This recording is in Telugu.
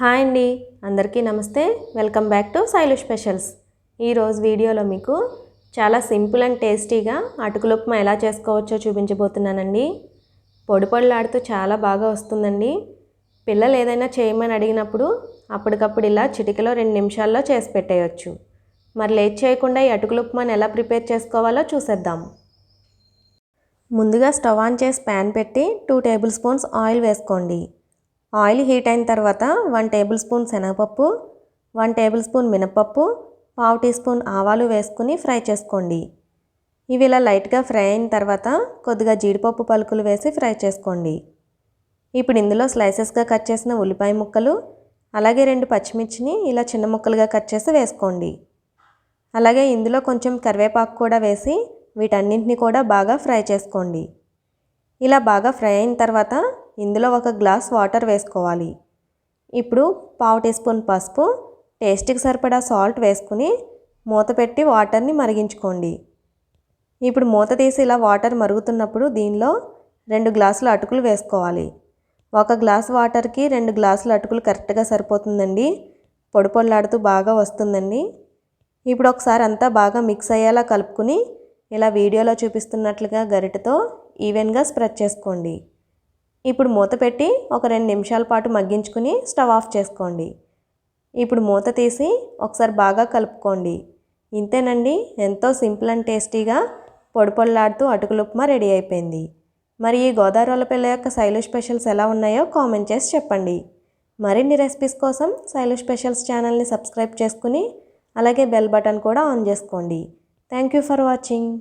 హాయ్ అండి. అందరికీ నమస్తే. Welcome back to Sailu specials. ఈరోజు వీడియోలో మీకు చాలా సింపుల్ అండ్ టేస్టీగా అటుకులు ఉప్మా ఎలా చేసుకోవచ్చో చూపించబోతున్నానండి. పొడి పొడిలాడుతూ చాలా బాగా వస్తుందండి. పిల్లలు ఏదైనా చేయమని అడిగినప్పుడు అప్పటికప్పుడు ఇలా చిటికలో రెండు నిమిషాల్లో చేసి పెట్టేయచ్చు. మరి లేట్ చేయకుండా ఈ అటుకులుప్మాని ఎలా ప్రిపేర్ చేసుకోవాలో చూసేద్దాం. ముందుగా స్టవ్ ఆన్ చేసి ప్యాన్ పెట్టి టూ టేబుల్ స్పూన్స్ ఆయిల్ వేసుకోండి. ఆయిల్ హీట్ అయిన తర్వాత వన్ టేబుల్ స్పూన్ శనగపప్పు వన్ టేబుల్ స్పూన్ మినపప్పు పావు టీ స్పూన్ ఆవాలు వేసుకుని ఫ్రై చేసుకోండి. ఇవి ఇలా లైట్గా ఫ్రై అయిన తర్వాత కొద్దిగా జీడిపప్పు పలుకులు వేసి ఫ్రై చేసుకోండి. ఇప్పుడు ఇందులో స్లైసెస్గా కట్ చేసిన ఉల్లిపాయ ముక్కలు అలాగే రెండు పచ్చిమిర్చిని ఇలా చిన్న ముక్కలుగా కట్ చేసి వేసుకోండి. అలాగే ఇందులో కొంచెం కరివేపాకు కూడా వేసి వీటన్నింటిని కూడా బాగా ఫ్రై చేసుకోండి. ఇలా బాగా ఫ్రై అయిన తర్వాత ఇందులో ఒక గ్లాస్ వాటర్ వేసుకోవాలి. ఇప్పుడు పావు టీ స్పూన్ పసుపు టేస్ట్కి సరిపడా సాల్ట్ వేసుకుని మూత పెట్టి వాటర్ని మరిగించుకోండి. ఇప్పుడు మూత తీసి ఇలా వాటర్ మరుగుతున్నప్పుడు దీనిలో రెండు గ్లాసుల అటుకులు వేసుకోవాలి. ఒక గ్లాస్ వాటర్కి రెండు గ్లాసుల అటుకులు కరెక్ట్గా సరిపోతుందండి. పొడి పొడలాడుతూ బాగా వస్తుందండి. ఇప్పుడు ఒకసారి అంతా బాగా మిక్స్ అయ్యేలా కలుపుకుని ఇలా వీడియోలో చూపిస్తున్నట్లుగా గరిటతో ఈవెన్గా స్ప్రెడ్ చేసుకోండి. ఇప్పుడు మూత పెట్టి ఒక రెండు నిమిషాల పాటు మగ్గించుకుని స్టవ్ ఆఫ్ చేసుకోండి. ఇప్పుడు మూత తీసి ఒకసారి బాగా కలుపుకోండి. ఇంతేనండి ఎంతో సింపుల్ అండ్ టేస్టీగా పొడి పొడిలాడుతూ అటుకులు ఉప్మా రెడీ అయిపోయింది. మరి ఈ గోదావరి పిల్ల యొక్క శైలు స్పెషల్స్ ఎలా ఉన్నాయో కామెంట్ చేసి చెప్పండి. మరిన్ని రెసిపీస్ కోసం శైలు స్పెషల్స్ ఛానల్ని సబ్స్క్రైబ్ చేసుకుని అలాగే బెల్ బటన్ కూడా ఆన్ చేసుకోండి. Thank you for watching.